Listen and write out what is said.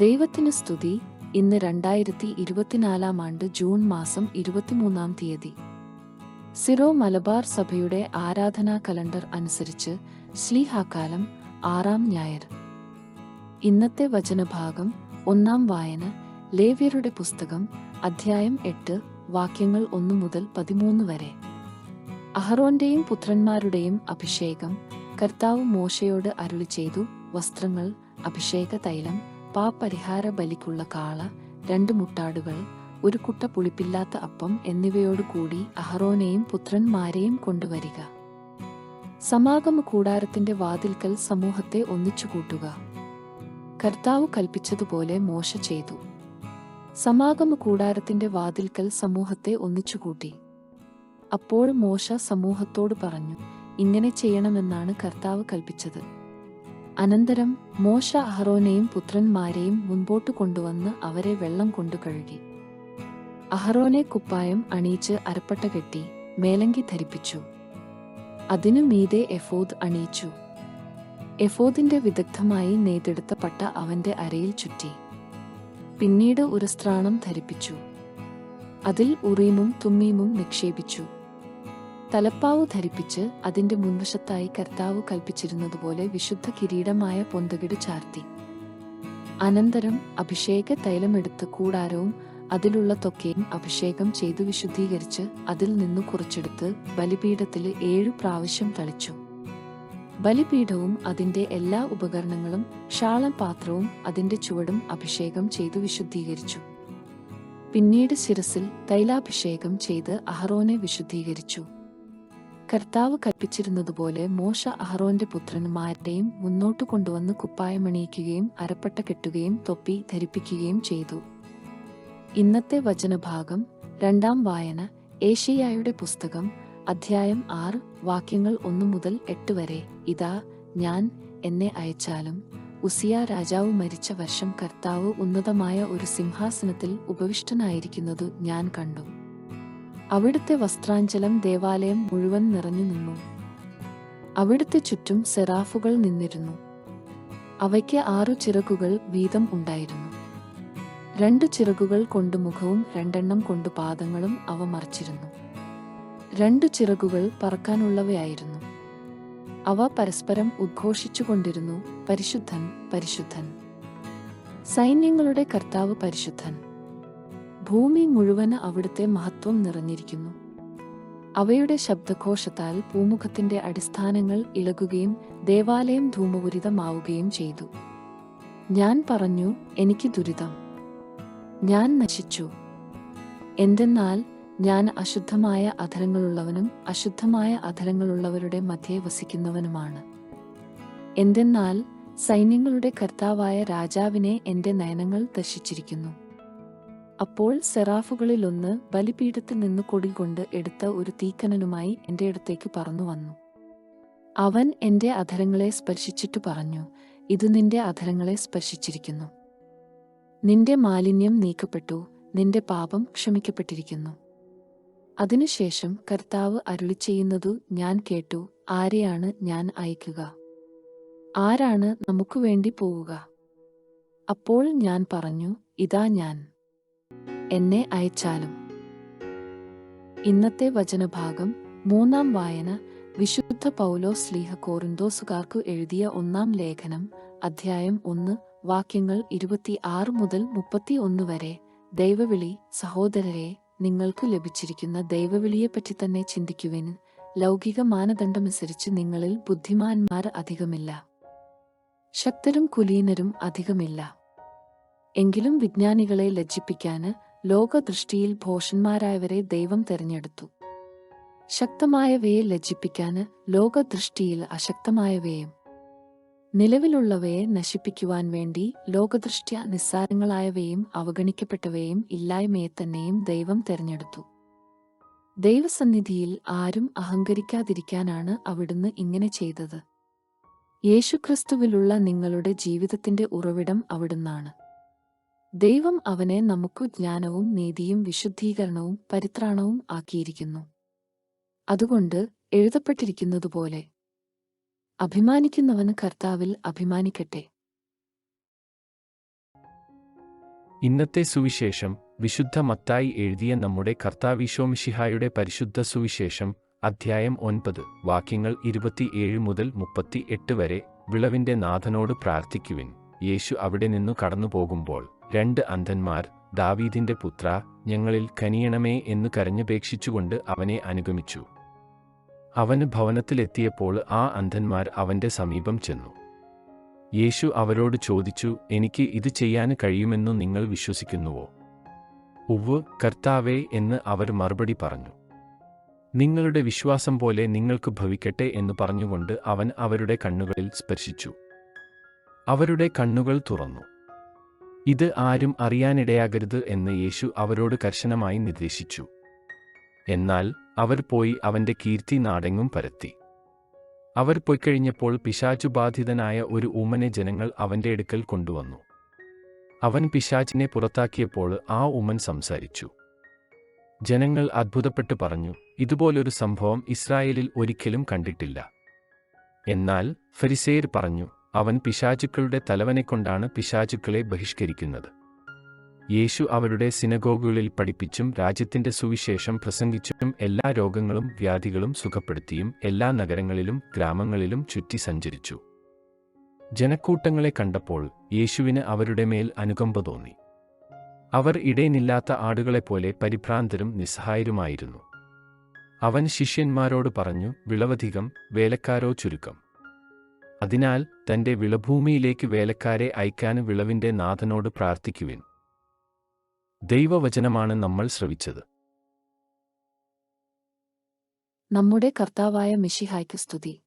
ദൈവത്തിന് സ്തുതി. ഇന്ന് രണ്ടായിരത്തി ഇരുപത്തിനാലാം ആണ്ട് ജൂൺ മാസം ഇരുപത്തിമൂന്നാം തീയതി. സിറോ മലബാർ സഭയുടെ ആരാധനാ കലണ്ടർ അനുസരിച്ച് ശ്ലീഹാക്കാലം ആറാം ഞായർ. ഇന്നത്തെ വചനഭാഗം ഒന്നാം വായന ലേവ്യരുടെ പുസ്തകം അധ്യായം എട്ട് വാക്യങ്ങൾ ഒന്നു മുതൽ പതിമൂന്ന് വരെ. അഹറോന്റെയും പുത്രന്മാരുടെയും അഭിഷേകം കർത്താവ് മോശയോട് അരുളി ചെയ്തു വസ്ത്രങ്ങൾ അഭിഷേക തൈലം പാപരിഹാര ബലിക്കുള്ള കാള രണ്ട് മുട്ടാടുകൾ ഒരു കുട്ട പുളിപ്പില്ലാത്ത അപ്പം എന്നിവയോടു കൂടി അഹറോനെയും പുത്രന്മാരെയും കൊണ്ടുവരിക. സമാഗമ കൂടാരത്തിന്റെ വാതിൽക്കൽ സമൂഹത്തെ ഒന്നിച്ചുകൂട്ടുക. കർത്താവ് കൽപ്പിച്ചതുപോലെ മോശ ചെയ്തു. സമാഗമ കൂടാരത്തിന്റെ വാതിൽക്കൽ സമൂഹത്തെ ഒന്നിച്ചുകൂട്ടി. അപ്പോൾ മോശ സമൂഹത്തോട് പറഞ്ഞു ഇങ്ങനെ ചെയ്യണമെന്നാണ് കർത്താവ് കൽപ്പിച്ചത്. അനന്തരം മോശ അഹറോനെയും പുത്രന്മാരെയും മുൻപോട്ട് കൊണ്ടുവന്ന് അവരെ വെള്ളം കൊണ്ടു കഴുകി. അഹറോനെ കുപ്പായം അണിയിച്ച് അരപ്പട്ട കെട്ടി മേലങ്കി ധരിപ്പിച്ചു. അതിനു മീതെ എഫോദ് അണിയിച്ചു. എഫോദിന്റെ വിദഗ്ധമായി നെയ്തെടുത്ത പട്ട അവന്റെ അരയിൽ ചുറ്റി. പിന്നീട് ഉരസ്ത്രാണം ധരിപ്പിച്ചു. അതിൽ ഉറീമും തുമ്മീമും നിക്ഷേപിച്ചു. തലപ്പാവ് ധരിപ്പിച്ച് അതിന്റെ മുൻവശത്തായി കർത്താവ് കൽപ്പിച്ചിരുന്നതുപോലെ വിശുദ്ധ കിരീടമായ പൊന്തകിട് ചാർത്തി. അനന്തരം അഭിഷേക തൈലമെടുത്ത് കൂടാരവും അതിലുള്ള തൊക്കെയും അഭിഷേകം ചെയ്തു വിശുദ്ധീകരിച്ച് അതിൽ നിന്നു കുറച്ചെടുത്ത് ബലിപീഠത്തിൽ ഏഴു പ്രാവശ്യം തളിച്ചു. ബലിപീഠവും അതിന്റെ എല്ലാ ഉപകരണങ്ങളും ക്ഷാളപാത്രവും അതിന്റെ ചുവടും അഭിഷേകം ചെയ്തു വിശുദ്ധീകരിച്ചു. പിന്നീട് ശിരസിൽ തൈലാഭിഷേകം ചെയ്ത് അഹറോനെ വിശുദ്ധീകരിച്ചു. കർത്താവ് കൽപ്പിച്ചിരുന്നതുപോലെ മോശ അഹറോന്റെ പുത്രന്മാരുടെയും മുന്നോട്ട് കൊണ്ടുവന്ന് കുപ്പായമണിയിക്കുകയും അരപ്പട്ട കെട്ടുകയും തൊപ്പി ധരിപ്പിക്കുകയും ചെയ്തു. ഇന്നത്തെ വചനഭാഗം രണ്ടാം വായന ഏഷ്യയായുടെ പുസ്തകം അധ്യായം ആറ് വാക്യങ്ങൾ ഒന്നു മുതൽ എട്ട് വരെ. ഇതാ ഞാൻ എന്നെ അയച്ചാലും ഉസിയ രാജാവ് മരിച്ച വർഷം കർത്താവ് ഉന്നതമായ ഒരു സിംഹാസനത്തിൽ ഉപവിഷ്ടനായിരിക്കുന്നതു ഞാൻ കണ്ടു. അവിടുത്തെ വസ്ത്രാഞ്ചലം ദേവാലയം മുഴുവൻ നിറഞ്ഞു നിന്നു. അവിടുത്തെ ചുറ്റും സെറാഫുകൾ നിന്നിരുന്നു. അവയ്ക്ക് ആറു ചിറകുകൾ വീതം ഉണ്ടായിരുന്നു. രണ്ടു ചിറകുകൾ കൊണ്ട് മുഖവും രണ്ടെണ്ണം കൊണ്ട് പാദങ്ങളും അവ മറിച്ചിരുന്നു. രണ്ടു ചിറകുകൾ പറക്കാനുള്ളവയായിരുന്നു. അവ പരസ്പരം ഉദ്ഘോഷിച്ചുകൊണ്ടിരുന്നു പരിശുദ്ധൻ പരിശുദ്ധൻ. സൈന്യങ്ങളുടെ കർത്താവ് പരിശുദ്ധൻ. ഭൂമി മുഴുവൻ അവിടുത്തെ മഹത്വം നിറഞ്ഞിരിക്കുന്നു. അവയുടെ ശബ്ദഘോഷത്താൽ പൂമുഖത്തിന്റെ അടിസ്ഥാനങ്ങൾ ഇളകുകയും ദേവാലയം ധൂമപുരിതമാവുകയും ചെയ്തു. ഞാൻ പറഞ്ഞു എനിക്ക് ദുരിതം. ഞാൻ നശിച്ചു. എന്തെന്നാൽ ഞാൻ അശുദ്ധമായ അധരങ്ങളുള്ളവനും അശുദ്ധമായ അധരങ്ങളുള്ളവരുടെ മധ്യേ വസിക്കുന്നവനുമാണ്. എന്തെന്നാൽ സൈന്യങ്ങളുടെ കർത്താവായ രാജാവിനെ എന്റെ നയനങ്ങൾ ദർശിച്ചിരിക്കുന്നു. അപ്പോൾ സെറാഫുകളിലൊന്ന് ബലിപീഠത്തിൽ നിന്ന് കൊടികൊണ്ട് എടുത്ത ഒരു തീക്കനനുമായി എന്റെ അടുത്തേക്ക് പറന്നു വന്നു. അവൻ എന്റെ അധരങ്ങളെ സ്പർശിച്ചിട്ടു പറഞ്ഞു ഇത് നിന്റെ അധരങ്ങളെ സ്പർശിച്ചിരിക്കുന്നു. നിന്റെ മാലിന്യം നീക്കപ്പെട്ടു നിന്റെ പാപം ക്ഷമിക്കപ്പെട്ടിരിക്കുന്നു. അതിനുശേഷം കർത്താവ് അരുളി ചെയ്യുന്നതു ഞാൻ കേട്ടു ആരെയാണ് ഞാൻ അയക്കുക? ആരാണ് നമുക്ക് വേണ്ടി പോവുക? അപ്പോൾ ഞാൻ പറഞ്ഞു ഇതാ ഞാൻ. എന്നെ അയച്ചാലും. ഇന്നത്തെ വചനഭാഗം മൂന്നാം വായന വിശുദ്ധ പൗലോ സ്ലീഹ കോറിന്തോസുകാർക്കു എഴുതിയ ഒന്നാം ലേഖനം അധ്യായം ഒന്ന് വാക്യങ്ങൾ ഇരുപത്തി ആറ് മുതൽ മുപ്പത്തി ഒന്ന് വരെ ദൈവവിളി സഹോദരരെ നിങ്ങൾക്ക് ലഭിച്ചിരിക്കുന്ന ദൈവവിളിയെപ്പറ്റി തന്നെ ചിന്തിക്കുവാൻ. ലൗകിക മാനദണ്ഡമനുസരിച്ച് നിങ്ങളിൽ ബുദ്ധിമാന്മാർ അധികമില്ല. ശക്തരും കുലീനരും അധികമില്ല. എങ്കിലും വിജ്ഞാനികളെ ലജ്ജിപ്പിക്കാന് ലോകദൃഷ്ടിയിൽ ഭോഷന്മാരായവരെ ദൈവം തെരഞ്ഞെടുത്തു. ശക്തമായവയെ ലജ്ജിപ്പിക്കാന് ലോകദൃഷ്ടിയിൽ അശക്തമായവയും നിലവിലുള്ളവയെ നശിപ്പിക്കുവാൻ വേണ്ടി ലോകദൃഷ്ട്യ നിസ്സാരങ്ങളായവയും അവഗണിക്കപ്പെട്ടവയും ഇല്ലായ്മയെ തന്നെയും ദൈവം തെരഞ്ഞെടുത്തു. ദൈവസന്നിധിയിൽ ആരും അഹങ്കരിക്കാതിരിക്കാനാണ് അവിടുന്ന് ഇങ്ങനെ ചെയ്തത്. യേശുക്രിസ്തുവിലുള്ള നിങ്ങളുടെ ജീവിതത്തിന്റെ ഉറവിടം അവിടുന്നാണ്. ദൈവം അവനെ നമുക്കു ജ്ഞാനവും നീതിയും വിശുദ്ധീകരണവും പരിത്രാണവും ആക്കിയിരിക്കുന്നു. അതുകൊണ്ട് എഴുതപ്പെട്ടിരിക്കുന്നതുപോലെ അഭിമാനിക്കുന്നവന് കർത്താവിൽ അഭിമാനിക്കട്ടെ. ഇന്നത്തെ സുവിശേഷം വിശുദ്ധ മത്തായി എഴുതിയ നമ്മുടെ കർത്താവിശോമിഷിഹായുടെ പരിശുദ്ധ സുവിശേഷം അധ്യായം ഒൻപത് വാക്യങ്ങൾ ഇരുപത്തിയേഴ് മുതൽ മുപ്പത്തി എട്ട് വരെ വിളവിന്റെ നാഥനോട് പ്രാർത്ഥിക്കുവിൻ. യേശു അവിടെ നിന്നു കടന്നുപോകുമ്പോൾ രണ്ട് അന്ധന്മാർ ദാവീദിന്റെ പുത്ര ഞങ്ങളിൽ കനിയണമേ എന്ന് കരഞ്ഞപേക്ഷിച്ചുകൊണ്ട് അവനെ അനുഗമിച്ചു. അവന് ഭവനത്തിലെത്തിയപ്പോൾ ആ അന്ധന്മാർ അവന്റെ സമീപം ചെന്നു. യേശു അവരോട് ചോദിച്ചു എനിക്ക് ഇത് ചെയ്യാൻ കഴിയുമെന്നു നിങ്ങൾ വിശ്വസിക്കുന്നുവോ? ഉവ് കർത്താവേ എന്ന് അവർ മറുപടി പറഞ്ഞു. നിങ്ങളുടെ വിശ്വാസം പോലെ നിങ്ങൾക്ക് ഭവിക്കട്ടെ എന്ന് പറഞ്ഞുകൊണ്ട് അവൻ അവരുടെ കണ്ണുകളിൽ സ്പർശിച്ചു. അവരുടെ കണ്ണുകൾ തുറന്നു. ഇത് ആരും അറിയാനിടയാകരുത് എന്ന് യേശു അവരോട് കർശനമായി നിർദ്ദേശിച്ചു. എന്നാൽ അവർ പോയി അവന്റെ കീർത്തി നാടെങ്ങും പരത്തി. അവർ പൊയ്ക്കഴിഞ്ഞപ്പോൾ പിശാചുബാധിതനായ ഒരു ഉമ്മനെ ജനങ്ങൾ അവന്റെ അടുക്കൽ കൊണ്ടുവന്നു. അവൻ പിശാചിനെ പുറത്താക്കിയപ്പോൾ ആ ഉമ്മൻ സംസാരിച്ചു. ജനങ്ങൾ അത്ഭുതപ്പെട്ട് പറഞ്ഞു ഇതുപോലൊരു സംഭവം ഇസ്രായേലിൽ ഒരിക്കലും കണ്ടിട്ടില്ല. എന്നാൽ ഫരിസേർ പറഞ്ഞു അവൻ പിശാചുക്കളുടെ തലവനെക്കൊണ്ടാണ് പിശാചുക്കളെ ബഹിഷ്കരിക്കുന്നത്. യേശു അവരുടെ സിനഗോഗുകളിൽ പഠിപ്പിച്ചും രാജ്യത്തിന്റെ സുവിശേഷം പ്രസംഗിച്ചും എല്ലാ രോഗങ്ങളും വ്യാധികളും സുഖപ്പെടുത്തിയും എല്ലാ നഗരങ്ങളിലും ഗ്രാമങ്ങളിലും ചുറ്റി സഞ്ചരിച്ചു. ജനക്കൂട്ടങ്ങളെ കണ്ടപ്പോൾ യേശുവിന് അവരുടെ മേൽ അനുകമ്പ തോന്നി. അവർ ഇടയിനില്ലാത്ത ആടുകളെപ്പോലെ പരിഭ്രാന്തരും നിസ്സഹായരുമായിരുന്നു. അവൻ ശിഷ്യന്മാരോട് പറഞ്ഞു വിളവധികം വേലക്കാരോ ചുരുക്കം. അതിനാൽ തന്റെ വിളഭൂമിയിലേക്ക് വേലക്കാരെ അയക്കാൻ വിളവിന്റെ നാഥനോട് പ്രാർത്ഥിക്കുവിൻ. ദൈവവചനമാണ് നമ്മൾ ശ്രവിച്ചത്. നമ്മുടെ കർത്താവായ മിഷിഹായ്ക്ക് സ്തുതി.